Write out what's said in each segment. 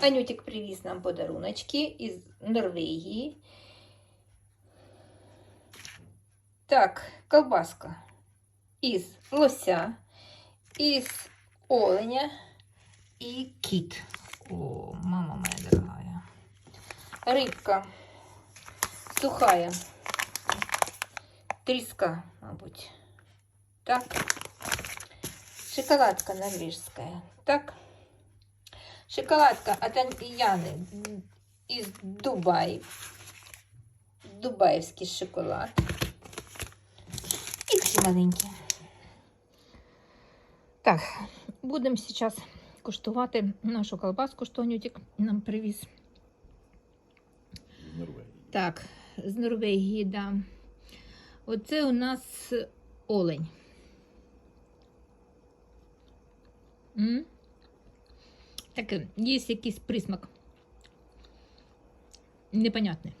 Анютик привіз нам подаруночки із Норвегії. Так, колбаска із лося, із оленя і кіт. О, мама моя дорогая. Рибка сухая. Тріска, мабуть. Так. Шоколадка норвежская. Так. Шоколадка от Яны из Дубая. Дубаевский шоколад. І всі маленькі. Так, будемо зараз куштувати нашу колбаску, що Нютик нам привіз. з Норвегії. Так, з Норвегії, да. Оце у нас олень. М? Так, є якийсь присмак. Непонятний.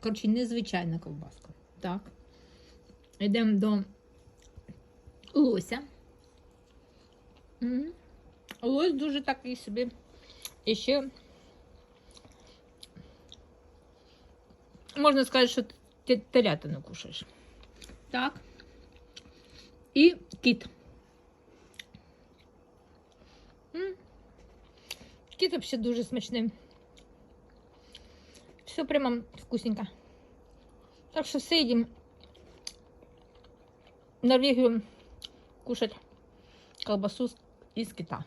Коротше, незвичайна ковбаска. Так. Йдемо до лося. М. Лось дуже такий собі. І ще можна сказати, що ти телятину кушаєш. Так. І кіт. М. Кіт взагалі дуже смачний. Все прямо вкусненько. Так що все їдемо в Норвегію кушать колбасу із кита.